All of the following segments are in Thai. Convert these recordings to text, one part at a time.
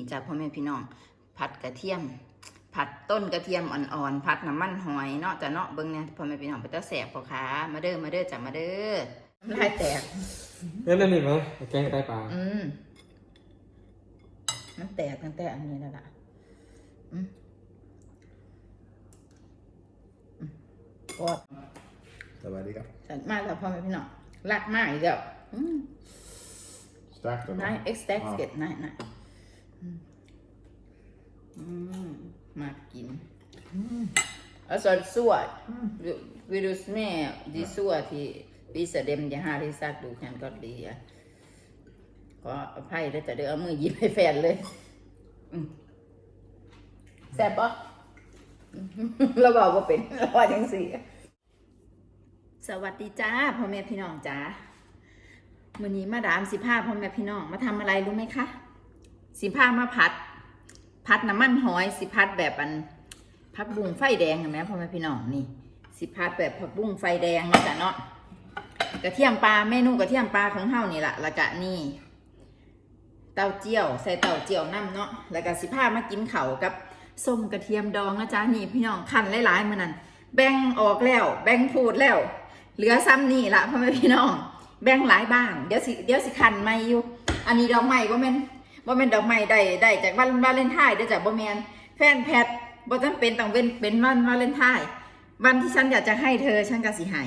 นี่จ้ะพ่อแม่พี่น้อง ผัดกระเทียม ผัดต้นกระเทียมอ่อนๆ ผัดน้ำมันหอยเนาะจ้ะเนาะเบิ่งเนี่ยพ่อแม่พี่น้องไปตาแสบพ่อค้ามาเด้อมาเด้อจ้ะมาเด้อน้ำลายแตกเล่นเล่นนี่ไหมแกงไตปลาอืมมันแตกตั้งแต่อันนี้แล้วล่ะอืมอืมกอดสวัสดีครับสันมากแล้วพ่อแม่พี่น้องรักมากอีกแล้วอืม starkt och นาย bra. เอ็ก ซ์แท็กเก็ตนอืมอืมมากิน alltså så vill du smaka de så till visa dem jag har i sagt du kan gott lida ก็อภัยได้แต่เดี๋ยวเอามือยิบให้แฟนเลยแซ่บปะอืมเราบอกว่าเป็นเราว่าจังสี่สวัสดีจ้าพ่อแม่พี่น้องจ้าวันนี้มาดามสิพาพ่อแม่พี่น้องมาทำอะไรรู้ไหมคะ สิพามาผัดผัดน้ำมันหอยสิพัดแบบอันผักบุ้งไฟแดงเห็นไหมพ่อแม่พี่น้องนี่ สิพัดแบบผักบุ้งไฟแดงเนะจ้ะเนาะกระเทียมปลาเมนูกระเทียมปลาของเฮานี่แหละล้วก็นี่เต้าเจี้ยว ใส่เต้าเจี้ยวน้ำเนาะแล้วก็สิพามากินเขากับส้มกระเทียมดองนะจ๊ะนี่พี่น้องคันหลายๆมือนั้นแบ่งออกแล้ว แบ่งพูดแล้ว เหลือซ้ำนี่ละพ่อแม่พี่น้อง แบ่งหลายบ้านเดี๋ยวสิเดี๋ยวสิคันไม่อยู่ อันนี้ดอกไม้บ่แม่น บ่แม่นดอกไม้ได้ได้จากวันวาเลนไทน์ได้จากบ่แม่นแฟนแพทบ่จำเป็นต้องเป็นเป็นวันวาเลนไทน์วันที่ฉันอยากจะให้เธอฉันก็สิให้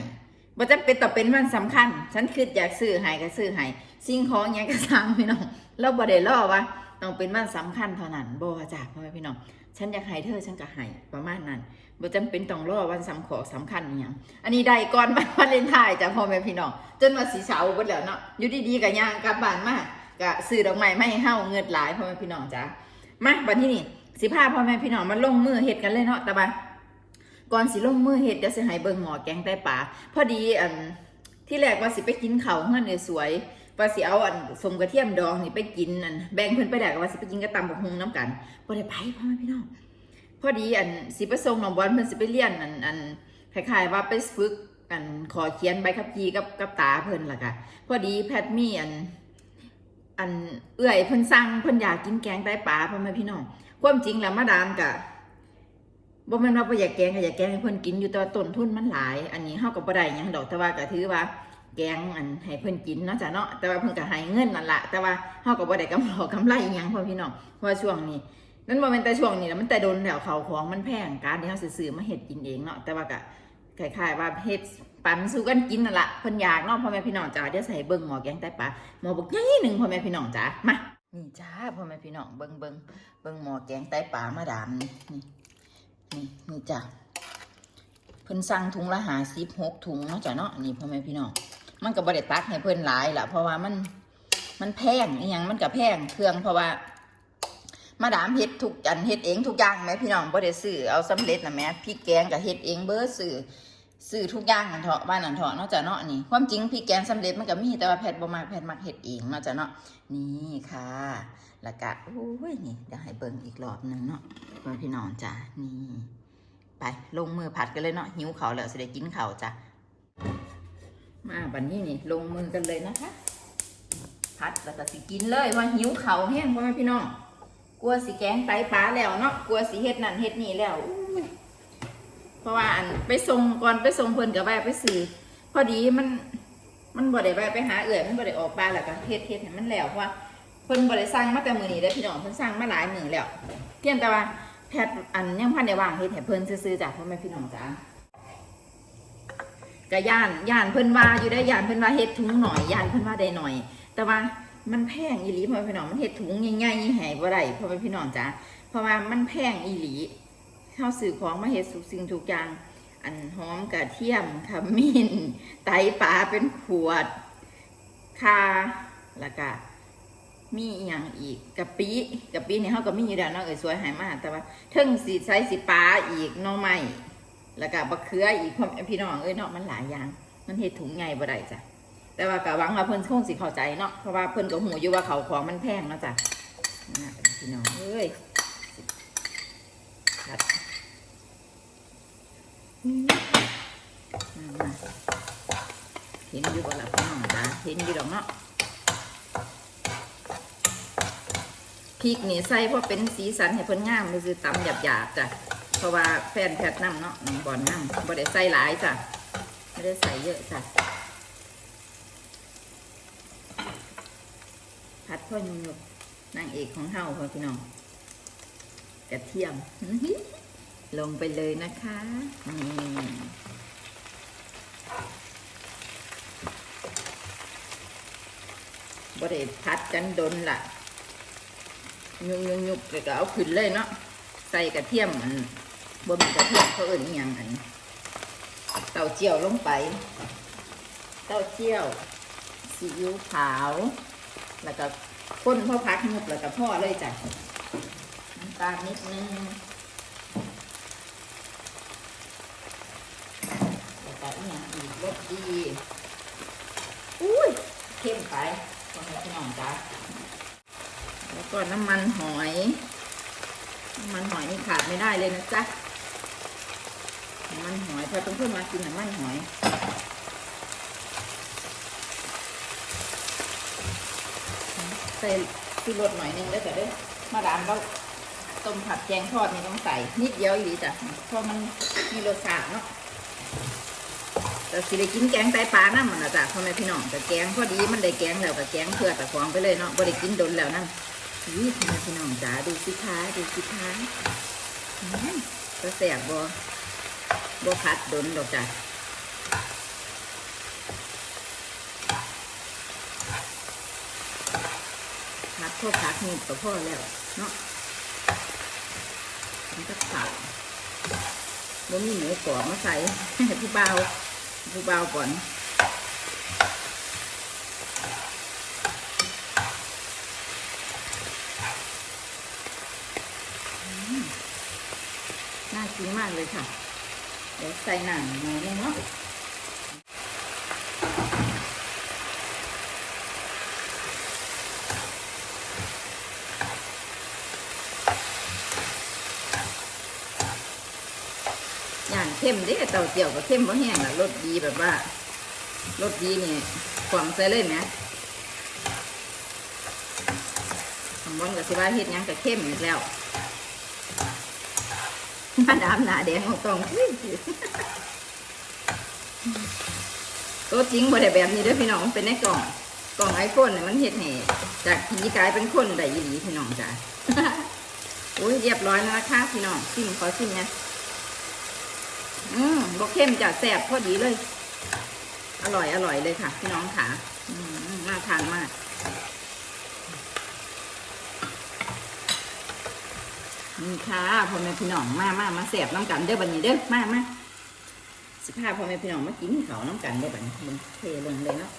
บ่จำเป็นต้องเป็นวันสำคัญ ฉันคืออยากซื้อให้ก็ซื้อให้สิ่งของหยังก็สั่งพี่น้องเราบ่ได้รอว่าต้องเป็นวันสำคัญเท่านั้นบ่จ้ะพ่อแม่พี่น้องฉันอยากให้เธอฉันก็ให้ประมาณนั้นบ่จำเป็นต้องรอวันสำขอสำคัญอหย่างอันนี้ได้ก่อนวันวาเลนไทน์จ้ะพ่อแม่พี่น้องจนว่าสีเสาเบิดแล้วเนาะอยู่ดีๆก็ย่างกลับบ้านมา ก็ซื้อดอกไม้มาให้าเงินหลายพ่อแม่พี่น้องจ้ะมาบัดนี้นี่สิพาพ่อแม่พี่น้องมาลงมือเฮ็ดกันเลยเนาะต่ว่าก่อนสิลงมือเฮ็ดเดี๋ยวสิให้เบิ่งหมอแกงไตปลาพอดีอันที่แรกว่าสิไปกินเขาเฮือนเอ้ยสวยว่าสิเอาอันสมกระเทียมดองนี่ไปกินอันแบ่งเพิ่นไปได้ก็ว่าสิไปกินกระตำบักฮงน้ำกันบ่ได้ไปพ่อแม่พี่น้องพอดีอันสิไปส่งน้องบอลเพิ่นสิไปเรียนอันอันคล้ายๆว่าไปฝึกอันขอเขียนใบขับขี่กับกับตาเพิ่นล่ะค่ะพอดีแพทมีอัน อันเอื้อยเพิ่นสั่งเพิ่นอยากกินแกงไตปลาพ่อแม่พี่น้องความจริงแล้วมาดามกะบ่แม่นว่าบ่อยากแกงก็อยากแกงให้เพิ่นกินอยู่แต่ว่าต้นทุนมันหลาย อันนี้เฮาก็บ่ได้หยังดอกแต่ว่าก็ถือว่า แกงอันให้เพิ่นกินเนาะจ้ะเนาะแต่ว่าเพิ่นก็ให้เงินนั่นละแต่ว่าเฮาก็บ่ได้กำไรกำไรอิหยังพ่อพี่น้องเพราะช่วงนี้นั่นบ่แม่นแต่ช่วงนี้แหละมันแต่โดนแล้วเขาของมันแพงการที่เฮาสิซื้อมาเฮ็ดกินเองเนาะแต่ว่าก็คล้ายๆว่าเฮ็ด ปันสู่กันกินนั่นละเพิ่นอยากเนาะพ่อแม่พี่น้องจ้าเดี๋ยวใส่เบิ่งหม้อแกงไตปลาหม้อบักใหญ่หนึ่งพ่อแม่พี่น้องจ้ามานี่จ้าพ่อแม่พี่น้องเบิ่งเบิ่งเบิ่งหม้อแกงไตปลามาดามนี่นี่นี่นี่จ้าเพิ่นสั่งถุงละ56ถุงเนาะจ้ะเนาะนี่พ่อแม่พี่น้องมันก็บ่ได้ตักให้เพิ่นหลายละเพราะว่ามันมันแพงอหยังมันก็แพงเครื่องเพราะว่ามาดามเฮ็ดทุกอันเฮ็ดเองทุกอย่างแหมพี่น้องบ่ได้ซื้อเอาสำเร็จนะแม่พริกแกงก็เฮ็ดเองเบิดซื้อ ซื้อทุกอย่างนั่นเถาะบ้านนันเถาะนาะจ้ะเนาะนี่ ความจริงพริกแกงสำเร็จมันก็มีแต่ว่าแพทย์บ่มักแพทย์มักเฮ็ดเองนาะจ้ะเนาะนี่ค่ะแล้วก็โอ้ยนี่เดี๋ยวให้เบิ่งอีกรอบหนึงเนาะเพื่อพี่น้องจ้ะนี่ ไปลงมือผัดกันเลยเนาะหิวเขาแล้วสิได้กินข้าจ้ะมาบันนี้นี่ ลงมือกันเลยนะคะพัดแล้วก็สิกินเลยว่าหิวเขาแห้งพ่อแม่พี่น้องกลัวสิแกงไตปลาแล้วเนาะกลัวสิเฮ็ดนั่นเฮ็ดนี่แล้ว เพราะว่าอันไปส่งก่อนไปส่งเพิ่นกับแวะไปซื้อพอดีมันมันบ่ได้แวะไปหาเอื่อยมันบ่ได้ออกปลาแล้วก็เฮ็ดเฮ็ดให้มันแล้วเพราะว่าเพิ่นบ่ได้สั่งมาแต่มื้อนี้เด้พี่น้องเพิ่นสั่งมาหลายมื้อแล้วเพียงแต่ว่าแพทย์อันยังพันได้ว่างเฮ็ดให้เพิ่นซื่อๆจ้ะพ่อแม่พี่น้องจ้าก็ย่านย่านเพิ่นว่าอยู่ได้ย่านเพิ่นว่าเฮ็ดถุงหน่อยย่านเพิ่นว่าได้หน่อย แต่ว่ามันแพงอีหลีพ่อแม่พี่น้องมันเฮ็ดถุงใหญ่ๆให้บ่ได้พ่อแม่พี่น้องจ้าเพราะว่ามันแพงอีหลี เฮาซื้อของมาเฮ็ดทุกสิ่งทุกอย่าง อันหอมกระเทียมขมิ้น ไตปลาเป็นขวดคาแล้วก็มีอย่างอีกกะปิกะปินี่เฮาก็มีอยู่แล้วเนาะเอ้ยสวยหายมากแต่ว่าเทิงสิใส่สิปลาอีกน่องไม้แล้วก็บักเขืออีกพ่อพี่น้องเอ้ยเนาะมันหลายอย่าง มันเฮ็ดถุงใหญ่บ่ได้จ้ะแต่ว่าก็หวังว่าเพิ่นคงสิเข้าใจเนาะเพราะว่าเพิ่นก็หูอยู่ว่าเขาของมันแพงเนาะจ้ะพี่น้องเอ้ย ครับเห็นอยู่บ่ล่ะพี่น้องจ้ะเห็นอยู่ดอกเนาะพริกนี่ใส่เพราะเป็นสีสันให้เพิ่นงามมันคือตำหยาบๆจ้ะเพราะว่าแฟนแพทน้ำเนาะน้องบอลน้ำบ่ได้ใส่หลายจ้ะไม่ได้ใส่เยอะจ้ะผัดพ่อยุยกนางเอกของเฮาพ่อพี่น้อง ระเทียม ลงไปเลยนะคะนี่บ่ได้พัดกันดนล่ะ ยุกยุกยุกแล้วก็เอาขึ้นเลยเนาะใส่กระเทียมอันบ่มีกระเทียมเขาเอิ่นอย่างอันเต้าเจียวลงไป เต้าเจียวซีอิ๊วขาว แล้วก็ข้นพ่อพักยุบแล้วก็พ่อเลยจ้ะำตาลนิดนึงแล้วก็อีกอย่างอีกรสดีอุ้ยเข้มไปพ่อแม่พี่น้องจ้าแล้วก็น้ำมันหอย น้ำมันหอยนี่ขาดไม่ได้เลยนะจ๊ะน้ำมันหอยพอต้องเพิ่มมากินน้ำมันหอยใส่ที่รสหน่อยนึงแล้วก็ได้มาดามเรา ต้มผัดแกงทอดนี่ต้องใส่ นิดเดียวอีหลีจ้ะเพราะมันมีรสชาติเนาะแต่สิได้กินแกงไตปลานั่นมันนะจ้ะพ่อแม่พี่น้องแต่แกงพอดีมันได้แกงแล้วก็แกงเพื่อแต่ของไปเลยเนาะบ่ได้กินดนแล้วนั่นนี่พ่อแม่พี่น้องจ๋าดูสิคะดูสิคะอืมก็แสบบ่บ่พัดดนดอกจ้ะพัดพ่อพัดนี่ก็พ่อแล้วเนาะ มันก็ขาดบ่มีหมูกรอบมาใส่ผู้เบาผู้เบาก่อนน่ากินมากเลยค่ะ เดี๋ยวใส่หนังหมูนึงเนาะอย่าง เข้มเด้เต่าเจียวก็เข้มบ่แห้งละรสดีแบบว่ารสดีนี่ความใส่เลยนะคำบอนกับสิว่าเฮ็ดยังก็เข้มอีกแล้วมาดามหนาแดงของตองตัวจริงบ่ได้แบบนี้ด้อพี่น้องเป็นในกล่องกล่องไอโฟนเนี่ยมันเฮ็ดให้จากผีกลายเป็นคนได้อีหลีพี่น้องจ้ะอุ้ยเรียบร้อยแล้วนะคะพี่น้องชิมขอชิมนะ อืมบกเข้มจะแซ่บพอดีเลย อร่อยอร่อยเลยค่ะ พี่น้องค่ะอืมน่าทานมากนี่ค่ะพ่อแม่พี่น้องมามามาแสบน้ำกันเด้อบันนี้เด้อมามาสิพาพ่อแม่พี่น้องมากินเขาน้ำกันเด้อบันนี้มันเทลงเลยเนาะ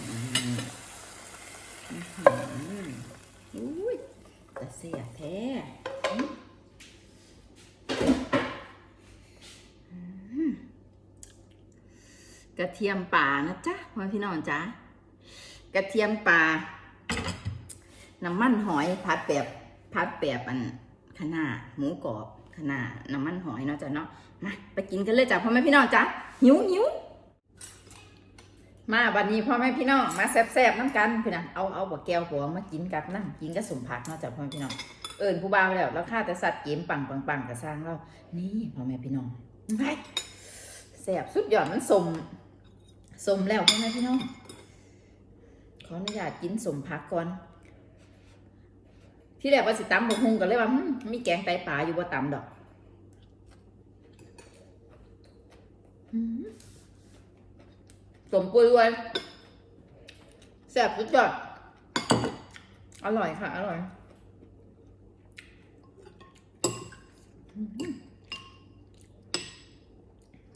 อุ้ยแต่เสียแท้อืมอืม กระเทียมป่านะจ๊ะพ่อแม่พี่น้องจ๊ะกระเทียมป่าน้ำมันหอยผัดแบบผัดแบบอันขนาหมูกรอบขนาน้ำมันหอยเนาะจ้ะเนาะมาไปกินกันเลยจ้ะพ่อแม่พี่น้องจ้ะหิวหิวมาบัดนี้พ่อแม่พี่น้องมาแซ่บๆน้ำกันพี่นะเอาเอาบักแก้วหัวมากินกับน้ำกินกับสมผักเนาะจ้ะพ่อแม่พี่น้องเอิญผู้บ่าวแล้วแล้วข้าแต่สัตว์เกมปังปังปังกระสร้างเรานี่พ่อแม่พี่น้องไปแซ่บสุดยอดมันสม สมแล้วพ่อแม่พี่น้อง ขออนุญาตกินสมผักก่อน ที่แรกว่าสิตำบกฮุงก็เลยว่ามีแกงไตปลาอยู่ว่าตำดอกสมปุยด้วยแซ่บสุดยอดอร่อยค่ะ อร่อย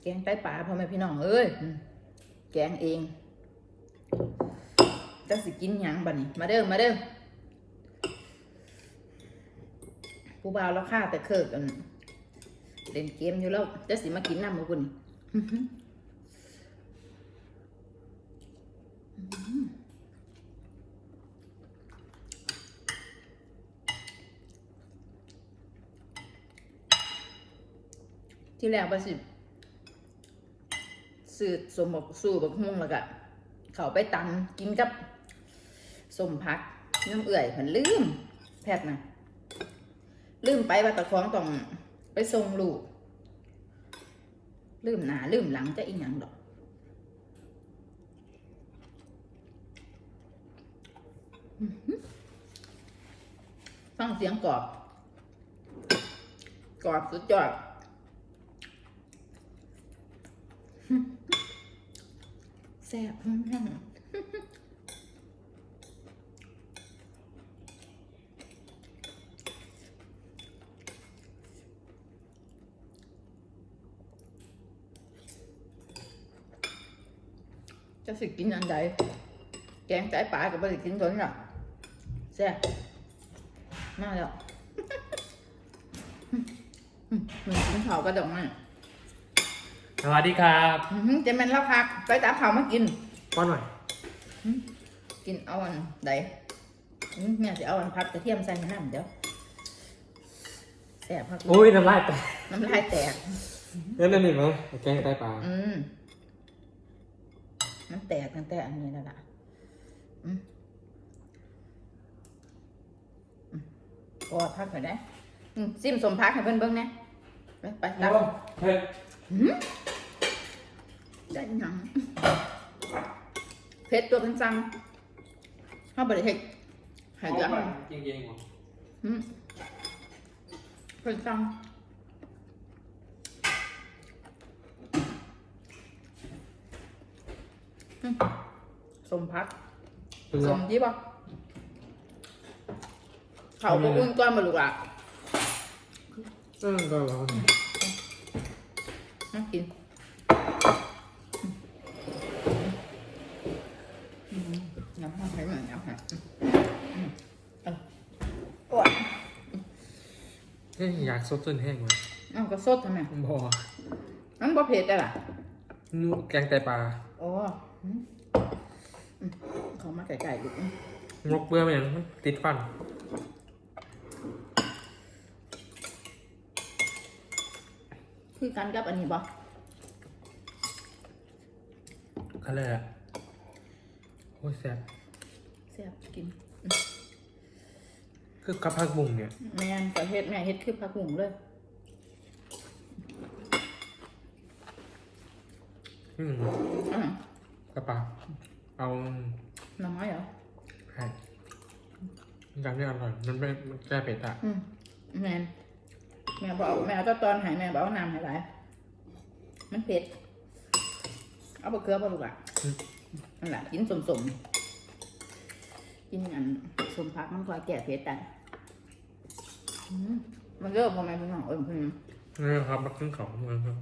แกงไตปลาพ่อแม่พี่น้องเอ้ย แกงเองจะสิกินหยังบัดนี้ มาเด้อมาเด้อผู้บ่าวแล้วฆ่าแต่เคิกกันเล่นเกมอยู่แล้วจะสิมากินน้ำมาคุณที่แรกว่าสิ สื่อสมบกสู่บักฮุ่งแล้วก็เขาไปตำกินกับสมพักน้ำเอื่อยผันลืม แพทย์นะลืมไปว่าตะของต้องไปส่งลูก ลืมหนาลืมหลังจะอีหยังดอกฟังเสียงกรอบ กรอบสุดยอด แซ่บแห้งจะสิกินอันใดแกงไก่ปลากับไม่ได้กินตัวนี้หรอกแซ่บมาแล้วเหมือนกินข้าวกระดองอะ สวัสดีครับอื้อหือจะแม่นแล้วพัก ไปตามข้าวมากิน ป้อนหน่อย กินเอาอันใดอื้อแม่จะเอาอันพัดกระเทียมใส่ให้น้ำเดี๋ยวแสบพักโอ้ยน้ำลายแตกน้ำลายแตกเล่นนั่นนี่ไหมแกงไตปลาอืมมันแตกตั้งแต่อันนี้แล้วล่ะอืมอืมกอดพักหน่อยได้อืมซิมสมพักให้เพิ่นเบิ่งแหน่ไปไปตักเฮ้ย ได้หยังเผ็ดตัวกันจังเขาบริเฮ็ดใหายเดือดจริงๆหรออืมเผ็ดจังอืมสมพักเป็นสไงมยี่ป่ะเขาก็อุ่นก้อนมาลูกอะเออก็ร้อนน่ากินอืมน้ำมันใช้เหมือนน้ำค่ะอืมเอาโอ้ย เฮ้ ยอยากซดจนแห้งเลยเอาก็สดทำไมบ่มันบ่เผ็ดได้ล่ะนูแกงไตปลาอ๋ออืมอืมเขามาไก่ๆลูกอืมงกเบื่อไหมยังติดฟันคือกันกับอันนี้บ่เขาเลยอะโอ้ยแซ่บเสียบกิน คือกับผักบุ้งเนี่ยแม่นก็เฮ็ดแม่เฮ็ดคือผักบุ้งเลยอืมอ่ากระปลาเอาหน่อไม้เหรอให้จำได้อร่อยมันไม่มันแก้เผ็ดอะอืมแม่นแม่บอกแม่เอาแตตอนใหายแม่บอกเอาน้ำให้หลายมันเผ็ด เอาบะเกลือบ่ลูกอะนั่นแหละกินสมๆกินอันสมพักมันคอยแก้เผ็ดได้อื มมันเริ่มพอแม่พี่น้องเอ้ยเพิ่นนี่ครับมาขึ้นเขาเมืองครับ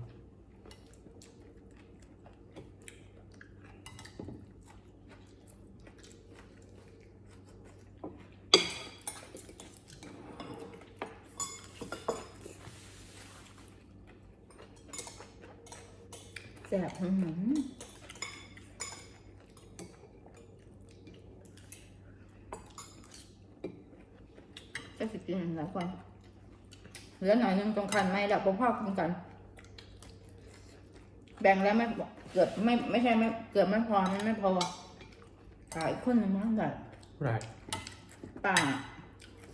แซ่บอื้อหือจะสิกินหลายคนเห ลือหน่อยหนึงตรงคันไหมแล้วพ่อพ่อกินกัน แบ่งแล้วไม่เกือบไม่ไม่ใช่ไม่เกือบไม่พอมันไม่พอขายคนหนึงมั้งแต่ไรป่า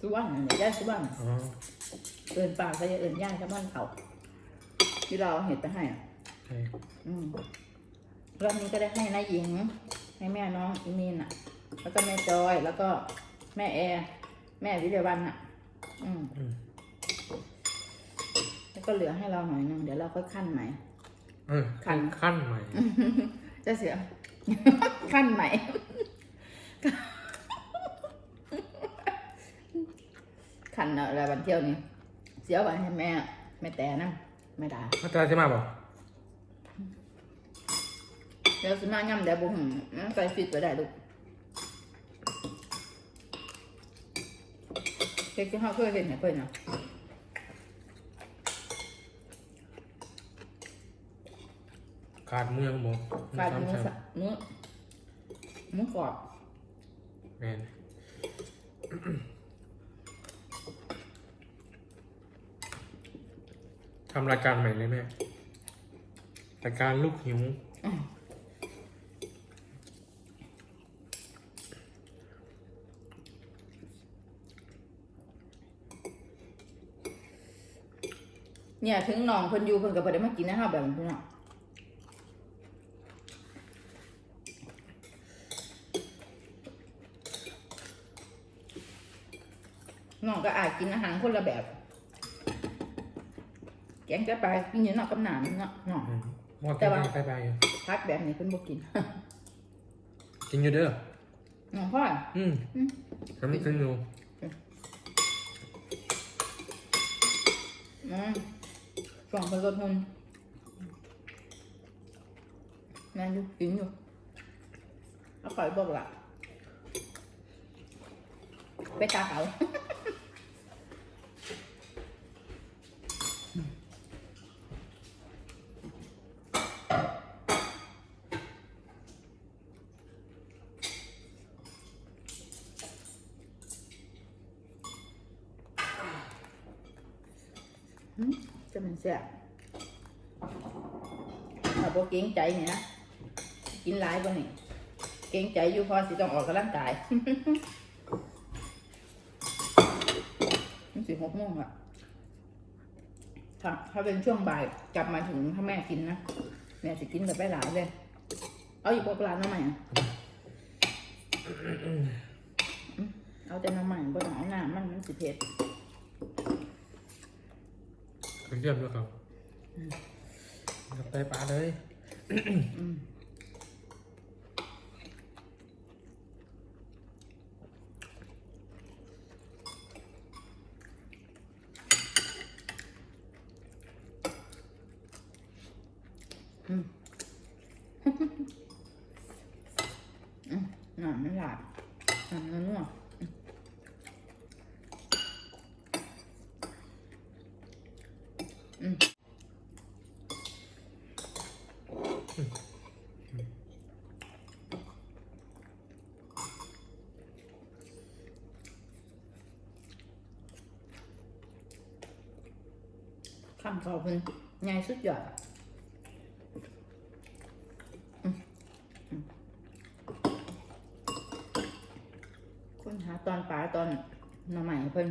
สุวรรณเนี่ยย่าสุวรรณอ๋อเอินป่าก็จะเอินย่าชาวบ้านเขาที่เราเอาเห็ดไปให้อะใช่อืมรอบนี้ก็ได้ให้นายหญิง ให้แม่น้องอีมีนอะ แล้วก็แม่จอยแล้วก็แม่แอร์แม่วิเดวันอะ อืมอืมแล้ว ก็เหลือให้เราหน่อยนึงเดี๋ยวเราค่อยขั้นใหม่ เออขั้นขั้นใหม่ จะเสีย ขั้นใหม่ ขั้นอะไรวันเที่ยวนี้ เสียวันให้แม่แม่แต่นะไม่ได้อาจารย์จะมาบอกเดี๋ยวสิมาย่ำเดี๋ยวบุ้งใส่ฟิตไว้ได้ลูกเค้กที่เขาเคยเห็นเนี่ยเคยเนาะ ขาดเมืองหมดการมือซ้ำสะมือมือกรอบๆแมนทำรายการใหม่เลยแม่รายการลูกหิวคเนี่ยถึงน้องเพิ่นอยู่เพิ่นก็บ่ได้มากินนะฮะแบบนี้พี่น้อง น้องก็อาจกินอาหารคนละแบบ แกงจะไปลากินอยู่นอกกำหนามเนาะน้องอืมว่าแต่กินว่า ไปไปพักแบบนี้เพิ่นบ่กิน กินอยู่เด้อน้องพ่อ อืมอืมฉันกินอยู่อืมกล่องเพิ่นลดหุ่นแม่นอยู่กินอยู่เอาข่อยบอกล่ะ ไปตาเขา อืมจะมัน แซ่บถ้าบ่เกรงใจนี่นะกินหลายบ่นี่เกรงใจอยู่พอสิต้องออกกำลังกายมันสิหกโมงอะถ้าถ้าเป็นช่วงบ่ายกลับมาถึงถ้าแม่กินนะแม่สิกินแบบไปหลายเลย เอาอีกปลาน้ำใหม่อะอืมเอาแต่น้ำใหม่บ่ต้องเอาน้ำมันมันสิเผ็ด เยี่ยมด้วยครับกับไตปลาเลย อืมอืม อืมหนามไม่หลาบหนามนัวๆอืมอืม คำเขาเป็นไงสุดยอดอืมอืมคนหาตอนปลาตอนหน่อใหม่เพิ่น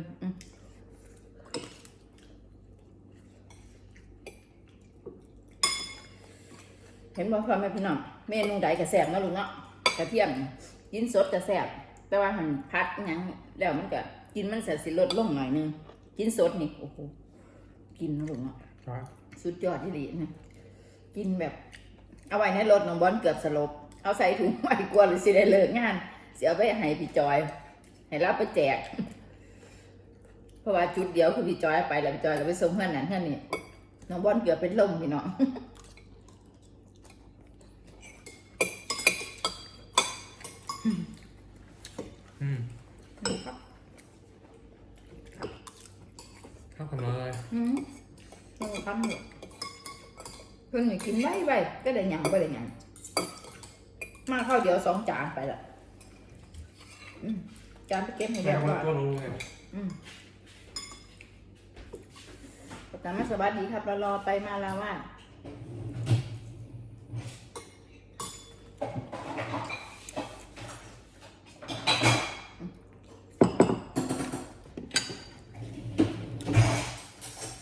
เห็นบ่พ่อแม่พี่น้องเมนูใดกระแสบนะลูกเนาะกระเทียมกินสดกระแสบแต่ว่าหันพัดอิหยังแล้วมันก็กินมันเสียสิลดลงหน่อยนึงกินสดนี่โอ้โห กินเนาะลูกเนาะครับสุดยอดที่ดีนะกินแบบ เอาไว้ในรถน้องบอลเกือบสลบ เอาใส่ถุงไว้กลัวหรือสิได้เลิกงาน เสียไปให้พี่จอย ให้รับไปแจก เพราะว่าจุดเดียวคือพี่จอยไปแล้วพี่จอยก็ไปส่งเพื่อนนั้นเพื่อนนี่น้องบอลเกือบเป็นลมพี่น้องอืมเข้า กันมาเลยอืมต้องทำเนี่ยเพิ่นนี่กินไว้ไว้ก็ได้หยังก็ได้หยังมาเข้าวเดียวสองจานไปละอืมจานไปเก็บให้แม่เรียบว่าร้อยตัวรู้ไงอืมแต่ไม่สวัสดีครับเรารอไปมาแล้วว่า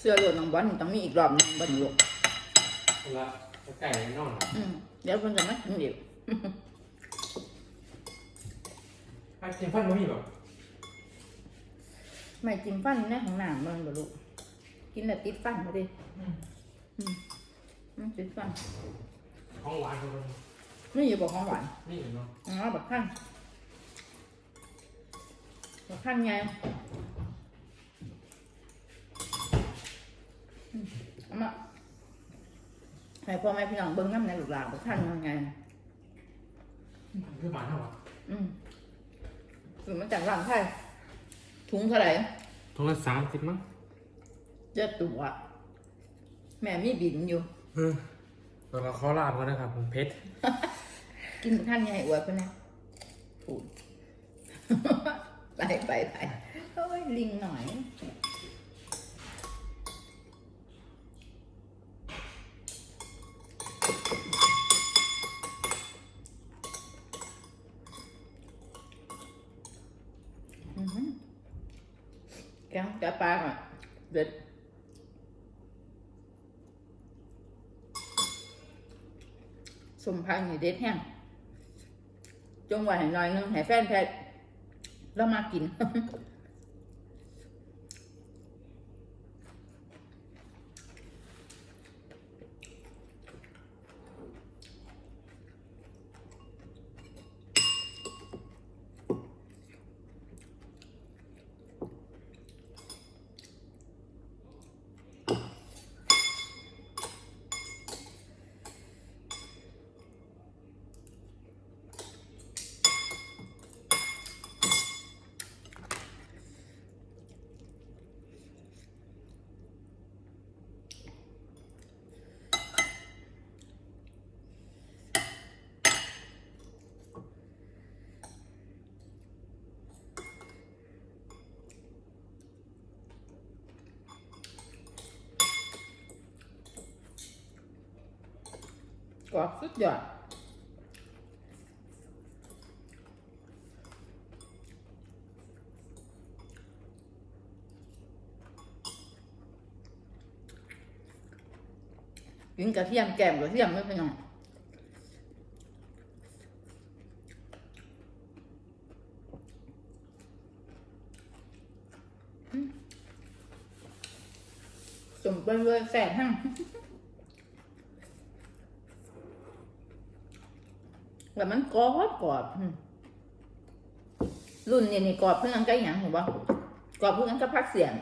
เสื้อเหลืองน้องบอลต้องมีอีกรอบหนึงบนอยู่ละไก่นอนอืมเดี๋ยวคนจะมากินเดี๋ยวไอ้กินฟันไม่มีหรอไม่กินฟันในของหนามมันบ่ลูกกินแล้วติดฟันมาดิอืมอืมติดฟันของหวานคนนี่อย่าบอกของหวานนี่เนาะอ๋อบักขั้นบักขั้นไง มเอามาให้พ่อแม่พี่น้องเบิ้งน้ำในลูกหลานบักขั้นยังไง คือหวานเท่าไหร่อืมคือมันจากร้านไทยถุงเท่าไหร่ทุงละสามสิบมั้งเจ็ดตัวแม่มีบินอยู่เออแล้วเราขอลาบกันนะครับผมเพชร กินบักขั้นไงอวดเพื่อนนะพูดไปไปไปโอ้ยลิงหน่อย แกงแกปลาอะเด็ดสมพันธ์เด็ดแห้งจงหว้ใหหน่อยนึงให้แฟนแพทย์แล้วมากิน กรอบสุดยอดกินกระเทียมแกมกระเทียมไม่เป็นหยังอืมสมเป็นเลยแสบหั่ง แล้วมันกรอบกรอบรุ่นนี่นี่กรอบเพื่อนใกล้หยังเห็นบ่กรอบเพื่อนก็พักเสียง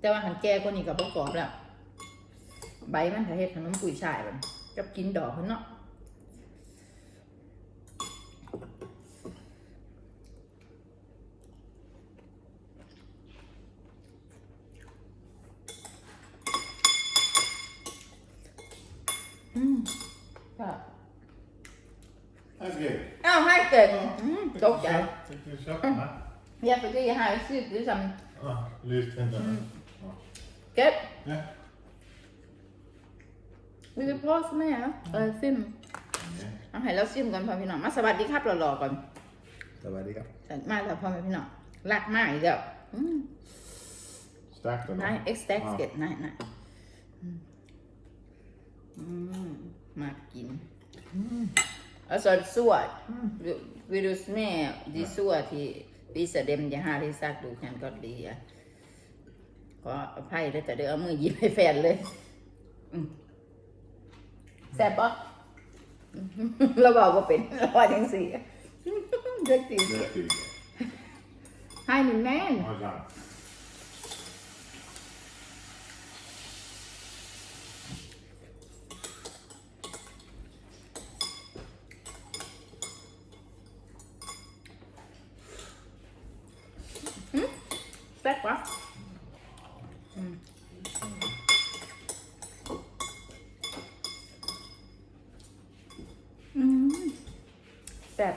แต่ว่าหันแก่กว่านี้กับ่กรอบแล้ว ใบมันถ้าเห็ดขนมกุยช่ายมันกับกินดอกเพิ่นเนาะอืมค่ะ That's good. อ้าวให้เกิดอืมตกใจ Take your shot, huh? อยากไปที่หาซื้อหรือซ้ำ Oh, lyft händerna. Good. Ja. Vi vill pause med ja. äh, film. Ja. เอาให้เราซิมกันพ่อพี่น้อง มาสวัสดีครับรอๆก่อน Savadika. สันมาแล้วพ่อแม่พี่น้องรักมากอีกแล้วอืม Starkt eller? นายเอ็กซ์แท็ก Ja. เก็ตนายนายอืมอืมมากิน alltså såt vill du smaka de såt till visa dem jag har i sagt du kan gott lida ขออภัยด้วยแต่เดี๋ยวเอามือหยิบให้แฟนเลยอืมแซ่บปะเราบอกว่าเป็นเราว่าจังสี่เด็กตี Det är fint. ให้หนึ่งแม่น Ja, sant. แซ่บปะอืมอืมแซ่บ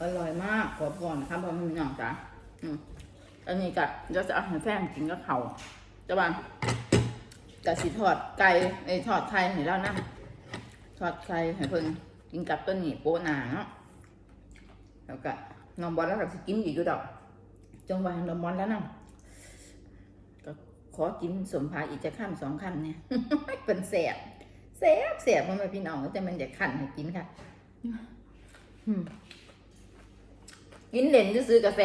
อร่อยมากขอพรนะครับพ่อแม่พี่น้องจ้ะอันนี้กะเดี๋ยวจะเอาให้แฟนกินกับเขาจะบางกะสิทอดไก่ไอ้ทอดไข่ให้แล้วนะทอดไข่ให้เพิ่นกินกับต้นหนีโป๊หนาเนาะแล้วก็น้องบอลแล้วก็สิกินอีกอยู่ดอกจงวางน้องบอลแล้วนะก็ขอกินสมภาอีกจะข้ามสองคำเนี่ยเป็นแสบแสบแสบพ่อแม่พี่น้องแต่มันจะขันให้กินค่ะ กินเหรนจะซื้อกาแฟ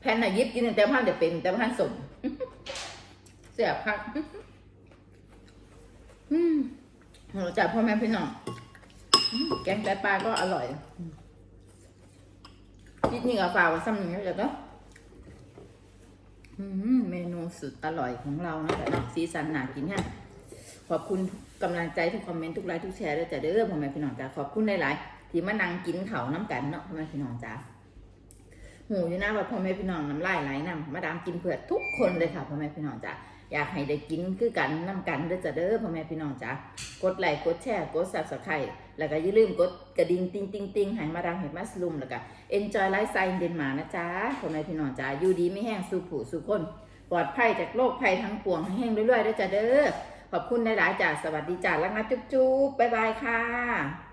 แผ่นไหนยิบกินแต่พันจะเป็นแต่พันสมแสบค่ะอืมเราจากพ่อแม่พี่น้องแกงไตปลาก็อร่อยคิดนี่กับฝากไว้ซ้ำหนึ่งแล้วจ้ะอืมเมนูสุดอร่อยของเรานะแต่สีสันหนากินฮะ ขอบคุณกำลังใจทุกคอมเมนต์ทุกไลค์ทุกแชร์ด้วยจ้ะเด้อพ่อแม่พี่น้องจ้าขอบคุณหลายๆที่มานั่งกินเขาน้ำกันเนาะพ่อแม่พี่น้องจ้าหูอยู่นะว่าพ่อแม่พี่น้องน้ำลายไหลน้ำมาดามกินเผื่อทุกคนเลยค่ะพ่อแม่พี่น้องจ้าอยากให้ได้กินคือกันน้ำกันเด้อจ้ะเด้อพ่อแม่พี่น้องจ้ากดไลค์กดแชร์กดซับสไครต์แล้วก็อย่าลืมกดกระดิ่งติ้งติ้งติ้งให้มาดามเห็ดมัสลุมแล้วก็ Enjoy Life Style in Denmark นะจ๊ะพ่อแม่พี่น้องจ้าอยู่ดีไม่แห้งสู้ผู้สู้คนปลอดภัยจากโรคภัยทั้งปวงให้แห้งเรื่อยๆด้วยจ้ะเด้อ ขอบคุณหลายๆจ่าสวัสดีจ่าแล้วนะจุ๊บๆบ๊ายบายค่ะ